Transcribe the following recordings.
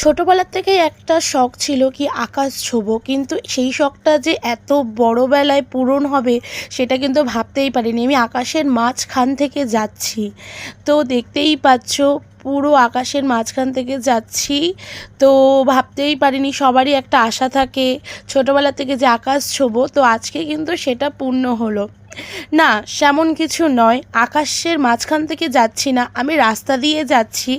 ছোটোবেলার থেকেই একটা শখ ছিল কি আকাশ ছোঁবো, কিন্তু সেই শখটা যে এত বড়োবেলায় পূরণ হবে সেটা কিন্তু ভাবতেই পারিনি। আমি আকাশের মাঝখান থেকে যাচ্ছি। তো দেখতেই পাচ্ছ, পুরো আকাশের মাঝখান থেকে যাচ্ছি। তো ভাবতেই পারিনি, সবারই একটা আশা থাকে ছোটোবেলা থেকে যে আকাশ ছোঁবো। তো আজকে কিন্তু সেটা পূর্ণ হলো। না, সেমন কিছু নয়। আকাশের মাঝখান থেকে যাচ্ছি না, আমি রাস্তা দিয়ে যাচ্ছি,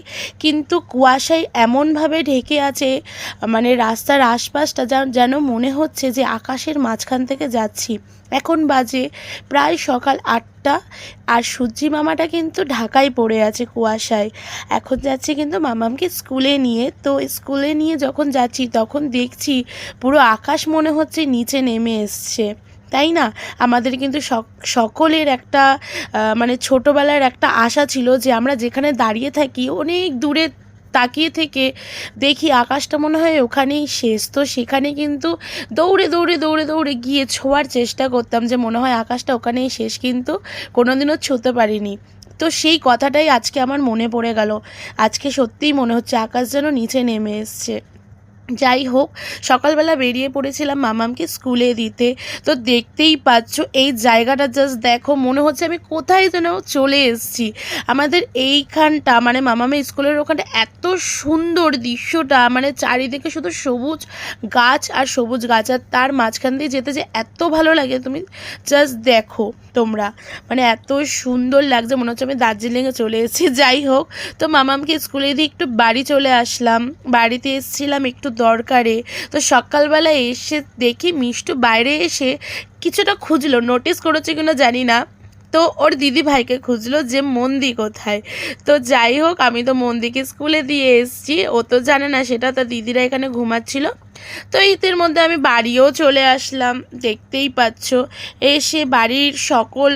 কিন্তু কুয়াশায় এমনভাবে ঢেকে আছে মানে রাস্তার আশপাশটা যেন মনে হচ্ছে যে আকাশের মাঝখান থেকে যাচ্ছি। এখন বাজে প্রায় সকাল আটটা, আর সূর্যি মামাটা কিন্তু ঢাকায় পড়ে আছে কুয়াশায়। এখন যাচ্ছি কিন্তু মামামকে স্কুলে নিয়ে, তো স্কুলে নিয়ে যখন যাচ্ছি, তখন দেখছি পুরো আকাশ মনে হচ্ছে নিচে নেমে এসছে। তাই না? আমাদের কিন্তু সক- সকলের একটা মানে ছোটোবেলার একটা আশা ছিল যে আমরা যেখানে দাঁড়িয়ে থাকি, অনেক দূরে তাকিয়ে থেকে দেখি আকাশটা মনে হয় ওখানেই শেষ। তো সেখানে কিন্তু দৌড়ে দৌড়ে দৌড়ে দৌড়ে গিয়ে ছোঁয়ার চেষ্টা করতাম যে মনে হয় আকাশটা ওখানেই শেষ, কিন্তু কোনোদিনও ছুঁতে পারিনি। তো সেই কথাটাই আজকে আমার মনে পড়ে গেল। আজকে সত্যিই মনে হচ্ছে আকাশ যেন নিচে নেমে এসছে। যাই হোক, সকালবেলা বেরিয়ে পড়েছিলাম মামামকে স্কুলে দিতে। তো দেখতেই পাচ্ছ, এই জায়গাটা জাস্ট দেখো, মনে হচ্ছে আমি কোথায় যেন চলে এসেছি। আমাদের এইখানটা মানে মামামের স্কুলের ওখানে এত সুন্দর দৃশ্যটা মানে চারিদিকে শুধু সবুজ গাছ আর সবুজ গাছ, আর তার মাঝখান দিয়ে যেতে যে এত ভালো লাগে, তুমি জাস্ট দেখো তোমরা। মানে এত সুন্দর লাগছে, মনে হচ্ছে আমি দার্জিলিংয়ে চলে এসেছি। যাই হোক, তো মামামকে স্কুলে দিয়ে একটু বাড়ি চলে আসলাম। বাড়িতে এসেছিলাম একটু দরকারে। তো সকালবেলা এসে দেখি মিষ্টু বাইরে এসে কিছুটা খুঁজলো নোটিস করেছে কিনা জানি না। তো ওর দিদি ভাইকে খুঁজলো যে মন্দি কোথায়। তো যাই হোক, আমি তো মন্দিকে স্কুলে দিয়ে এসেছি, ও তো জানে না সেটা তার দিদিরা এখানে ঘুমাচ্ছিল। তো ঈদের মধ্যে আমি বাড়িও চলে আসলাম, দেখতেই পাচ্ছ। এসে বাড়ির সকল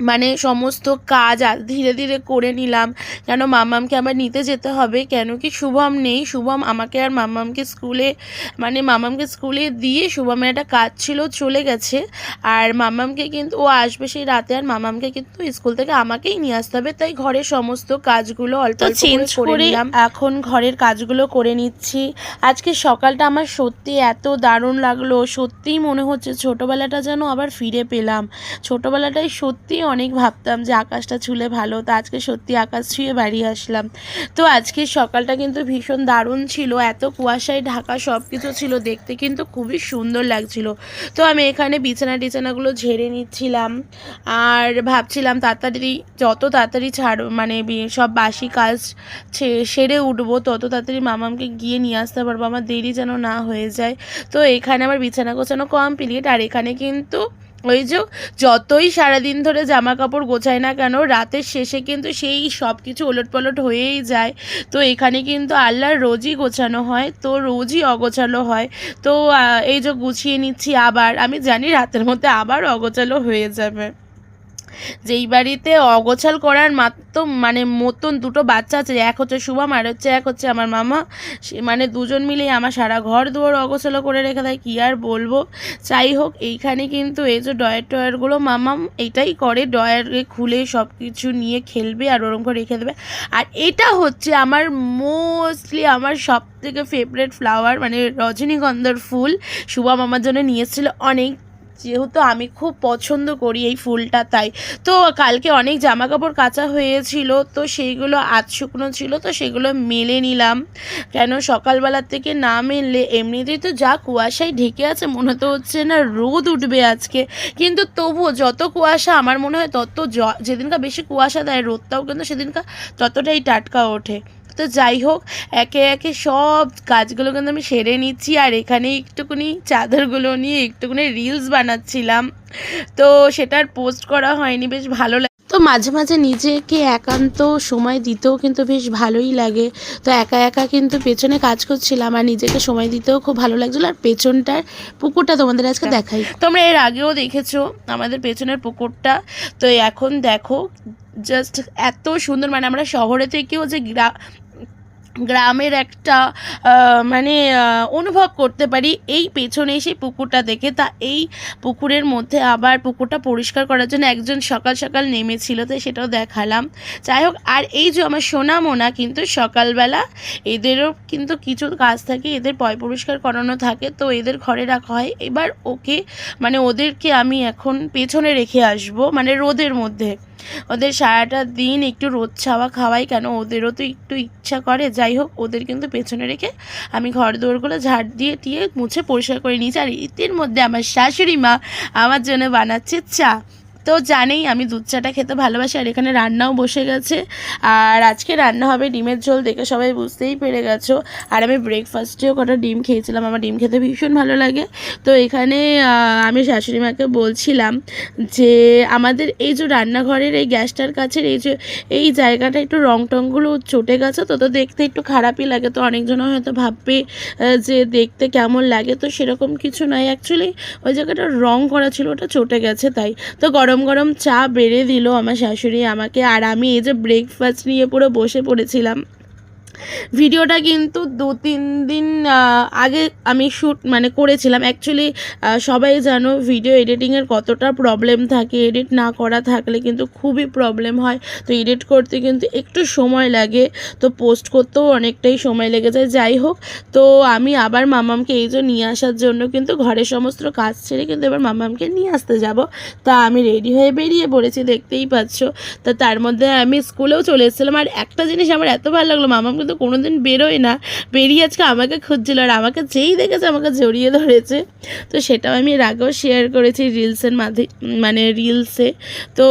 মানে সমস্ত কাজ ধীরে ধীরে করে নিলাম। কেন মামামকে আমার নিতে যেতে হবে? কেন কি শুভম নেই? শুভম আমাকে আর মামামকে স্কুলে মানে মামামকে স্কুলে দিয়ে শুভমের একটা কাজ ছিল চলে গেছে। আর মামামকে কিন্তু ও আসবে সেই রাতে আর মামামকে কিন্তু স্কুল থেকে আমাকেই নিয়ে আসতে হবে। তাই ঘরের সমস্ত কাজগুলো অল্প চেঞ্জ করে করে নিলাম। এখন ঘরের কাজগুলো করে নিচ্ছি। আজকে সকালটা আমার সত্যি এত দারুণ লাগল। সত্যিই মনে হচ্ছে ছোটোবেলাটা যেন আবার ফিরে পেলাম। ছোটোবেলাটাই সত্যি অনেক ভাবতাম যে আকাশটা ছুলে ভালো, তো আজকে সত্যি আকাশ ছুঁয়ে বাড়ি আসলাম। তো আজকে সকালটা কিন্তু ভীষণ দারুণ ছিল, এত কুয়াশায় ঢাকা সব কিছু ছিল দেখতে কিন্তু খুবই সুন্দর লাগছিল। তো আমি এখানে বিছানা টিছানাগুলো ঝেড়ে নিচ্ছিলাম, আর ভাবছিলাম তাড়াতাড়ি যত তাড়াতাড়ি ছাড় মানে সব বাসি কাজ সেরে উঠবো, তত তাড়াতাড়ি মামামকে গিয়ে নিয়ে আসতে পারব, আমার দেরি যেন না হয়ে যায়। তো এখানে আমার বিছানা গোছানো কমপ্লিট আর এখানে কিন্তু ওই যে যতই সারাদিন ধরে জামা কাপড় গোছায় না কেন, রাতের শেষে কিন্তু সেই সব কিছু ওলট পলট হয়েই যায়। তো এখানে কিন্তু আল্লাহর রোজই গোছানো হয়, তো রোজই অগোছালো হয়। তো এই যে গুছিয়ে নিচ্ছি আবার, আমি জানি রাতের মধ্যে আবার অগোছালো হয়ে যাবে। যেই বাড়িতে অগোছাল করার মাত্র মানে মতন দুটো বাচ্চা আছে, এক হচ্ছে শুভম আর হচ্ছে এক হচ্ছে আমার মামা, সে মানে দুজন মিলেই আমার সারা ঘর দুয়ার অগোছালো করে রেখে দেয়, কী আর বলব? যাই হোক, এইখানে কিন্তু এই যে ডয়ার টয়ারগুলো মামাম এটাই করে ডয়ারে খুলে সব কিছু নিয়ে খেলবে আর ওরকম করে রেখে দেবে। আর এটা হচ্ছে আমার মোস্টলি আমার সব থেকে ফেভারেট ফ্লাওয়ার মানে রজনীগন্ধার ফুল, শুভম আমার জন্য নিয়ে এসেছিল অনেক যেহেতু আমি খুব পছন্দ করি এই ফুলটা, তাই। তো কালকে অনেক জামা কাপড় কাচা হয়েছিল, তো সেইগুলো আজ শুকনো ছিল, তো সেগুলো মেলে নিলাম। কেন সকালবেলার থেকে না মেললে এমনিতেই তো যা কুয়াশায় ঢেকে আছে, মনে তো হচ্ছে না রোদ উঠবে আজকে। কিন্তু তবুও যত কুয়াশা আমার মনে হয় তত জ- যেদিনকা বেশি কুয়াশা দেয়, রোদটাও কিন্তু সেদিনকা ততটাই টাটকা ওঠে। তো যাই হোক একে একে সব কাজগুলো কিন্তু আমি সেরে নিচ্ছি আর এখানে একটুখানি চাদরগুলো নিয়ে একটুখানি রিলস বানাচ্ছিলাম। তো সেটার পোস্ট করা হয়নি বেশ ভালো লাগে তো মাঝে মাঝে নিজেকে একান্ত সময় দিতেও কিন্তু বেশ ভালোই লাগে। তো একা একা কিন্তু পেছনে কাজ করছিলাম আর নিজেকে সময় দিতেও খুব ভালো লাগছিল। আর পেছনটার পুকুরটা তোমাদের আজকে দেখাই। তোমরা এর আগেও দেখেছ আমাদের পেছনের পুকুরটা। তো এখন দেখো জাস্ট এত সুন্দর মানে আমরা শহরে থেকেও যে গ্রা গ্রামের একটা মানে অনুভব করতে পারি। এই পেছনে সেই পুকুরটা দেখে, তা এই পুকুরের মধ্যে আবার পুকুরটা পরিষ্কার করার জন্য একজন সকাল সকাল নেমেছিল তো সেটাও দেখালাম। যাই হোক, আর এই যে আমার সোনা মোনা কিন্তু সকালবেলা, এদেরও কিন্তু কিছু কাজ থাকে, এদের পয় পরিষ্কার করানো থাকে, তো এদের ঘরে রাখা হয়। এবার ওকে মানে ওদেরকে আমি এখন পেছনে রেখে আসব মানে রোদের মধ্যে। ওদের সারাটা দিন একটু রোদ ছাওয়া খাওয়াই কেন? ওদেরও তো একটু ইচ্ছা করে যাই হোক, ওদের কিন্তু পেছনে রেখে আমি ঘর দৌড়গুলো ঝাড় দিয়ে টিয়ে মুছে পরিষ্কার করে নিয়েছি। আর ইতির মধ্যে আমার শাশুড়ি মা আমার জন্য বানাচ্ছে চা। তো জানেই আমি দুধ চাটা খেতে ভালোবাসি আর এখানে রান্নাও বসে গেছে। আর আজকে রান্না হবে ডিমের ঝোল দেখে সবাই বুঝতেই পেরে গেছো। আর আমি ব্রেকফাস্টেও কটা ডিম খেয়েছিলাম, আমার ডিম খেতে ভীষণ ভালো লাগে। তো এখানে আমি শাশুড়ি মাকে বলছিলাম যে, আমাদের এই যে রান্নাঘরের এই গ্যাসটার কাছের এই যে, এই জায়গাটা একটু রং টংগুলো চটে গেছে তো তো দেখতে একটু খারাপই লাগে। তো অনেকজন হয়তো ভাববে যে দেখতে কেমন লাগে। তো সেরকম কিছু নয় অ্যাকচুয়ালি ওই জায়গাটা রং করা ছিল, ওটা চটে গেছে তাই। তো গরম গরম গরম চা বেড়ে দিল আমার শাশুড়ি আমাকে। আর আমি এই যে ব্রেকফাস্ট নিয়ে পুরো বসে পড়েছিলাম। ভিডিওটা কিন্তু দু তিন দিন আগে আমি শ্যুট মানে করেছিলাম। অ্যাকচুয়ালি সবাই জানো ভিডিও এডিটিংয়ের কতটা প্রবলেম থাকে। এডিট না করা থাকলে কিন্তু খুবই প্রবলেম হয়। তো এডিট করতে কিন্তু একটু সময় লাগে। তো পোস্ট করতেও অনেকটাই সময় লেগে যায়। যাই হোক, তো আমি আবার মামামকে এই যে নিয়ে আসার জন্য কিন্তু ঘরের সমস্ত কাজ ছেড়ে কিন্তু এবার মামামকে নিয়ে আসতে যাব। তা আমি রেডি হয়ে বেরিয়ে পড়েছি, দেখতেই পাচ্ছ। তা তার মধ্যে আমি স্কুলেও চলে এসেছিলাম। আর একটা জিনিস আমার এত ভালো লাগল মামাম কিন্তু কোনোদিন বেরোয় না। বেরিয়ে আজকে আমাকে খুঁজছিল আর আমাকে যেই দেখেছে আমাকে জড়িয়ে ধরেছে। তো সেটাও আমি এর আগেও শেয়ার করেছি রিলসের মাধ্যমে মানে রিলসে তো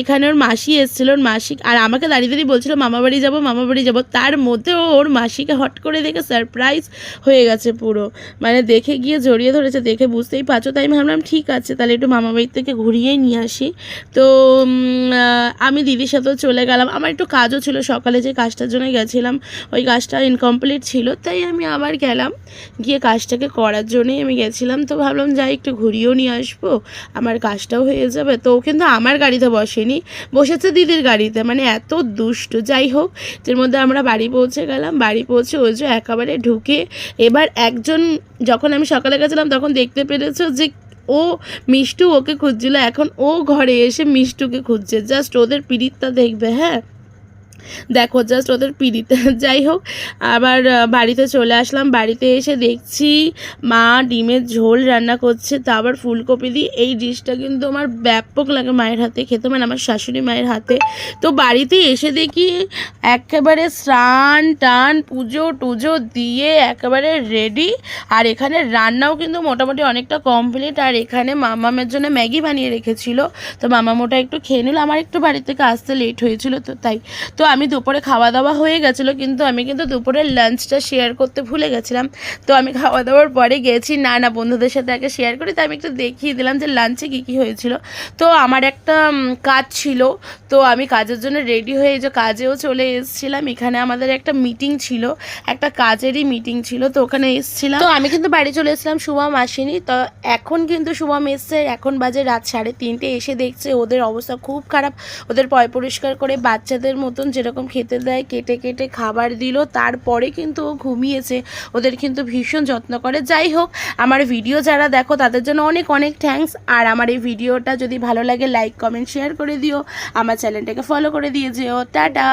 এখানে ওর মাসি এসেছিল, ওর মাসি আর আমাকে দাঁড়িয়ে দাঁড়িয়ে বলছিল, মামা বাড়ি যাব, মামা বাড়ি যাব। তার মধ্যেও ওর মাসিকে হট করে দেখে সারপ্রাইজ হয়ে গেছে পুরো। মানে দেখে গিয়ে জড়িয়ে ধরেছে, দেখে বুঝতেই পারছ। তাই আমি ভাবলাম, ঠিক আছে, তাহলে একটু মামা বাড়ির থেকে ঘুরিয়েই নিয়ে আসি। তো আমি দিদির সাথেও চলে গেলাম। আমার একটু কাজও ছিল সকালে, যে কাজটার জন্য গেছিলাম। ওই কাজটা ইনকমপ্লিট ছিল, তাই আমি আবার গেলাম। গিয়ে কাজটাকে করার জন্যই আমি গেছিলাম, তো ভাবলাম যাই একটু ঘুরিয়েও নিয়ে আসব, আমার কাজটাও হয়ে যাবে। তো ও কিন্তু আমার গাড়িতে বসেনি, বসেছে দিদির গাড়িতে মানে এত দুষ্ট। যাই হোক, এর মধ্যে আমরা বাড়ি পৌঁছে গেলাম, বাড়ি পৌঁছে ওই যে একেবারে ঢুকে এবার একজন, যখন আমি সকালে গেছিলাম তখন দেখতে পেরেছ যে ও মিষ্টু ওকে খুঁজছিল, এখন ও ঘরে এসে মিষ্টুকে খুঁজছে, জাস্ট ওদের পিড়িতটা দেখবে হ্যাঁ? দেখো জাস্ট ওদের পিড়িতে যাই হোক, আবার বাড়িতে চলে আসলাম। বাড়িতে এসে দেখছি মা ডিমের ঝোল রান্না করছে, তা আবার ফুলকপি দিয়ে। এই ডিশটা কিন্তু আমার ব্যাপক লাগে মায়ের হাতে খেতে মানে আমার শাশুড়ি মায়ের হাতে। তো বাড়িতে এসে দেখি একেবারে স্নান টান, পুজো টুজো দিয়ে একেবারে রেডি আর এখানে রান্নাও কিন্তু মোটামুটি অনেকটা কমপ্লিট আর এখানে মামামের জন্য ম্যাগি বানিয়ে রেখেছিল। তো মামাম ওটা একটু খেয়ে নিল। আমার একটু বাড়ি থেকে আসতে লেট হয়েছিল, তো তাই। তো আমি দুপুরে খাওয়া দাওয়া হয়ে গেছিল, কিন্তু আমি কিন্তু দুপুরের লাঞ্চটা শেয়ার করতে ভুলে গেছিলাম। তো আমি খাওয়া দাওয়ার পরে গেছি, না না, বন্ধুদের সাথে আগে শেয়ার করি, তো আমি একটু দেখিয়ে দিলাম যে লাঞ্চে কী কী হয়েছিল। তো আমার একটা কাজ ছিল, তো আমি কাজের জন্য রেডি হয়ে যে কাজেও চলে এসেছিলাম। এখানে আমাদের একটা মিটিং ছিল, একটা কাজেরই মিটিং ছিল, তো ওখানে এসেছিলাম। তো আমি কিন্তু বাড়ি চলে এসেছিলাম শুভম আসেনি তো এখন কিন্তু শুভম এসছে, এখন বাজে রাত সাড়ে তিনটে, এসে দেখছে ওদের অবস্থা খুব খারাপ, ওদের পয় পরিষ্কার করে বাচ্চাদের মতন যেরকম খেতে দেয়, কেটে কেটে খাবার দিল, তারপরে কিন্তু ও ঘুমিয়েছে। ওদের কিন্তু ভীষণ যত্ন করে। যাই হোক, আমার ভিডিও যারা দেখো, তাদের জন্য অনেক অনেক থ্যাংকস আর আমার এই ভিডিওটা যদি ভালো লাগে লাইক কমেন্ট শেয়ার করে দিও। আমার চ্যানেলটাকে ফলো করে দিয়ে যেও। টাটা!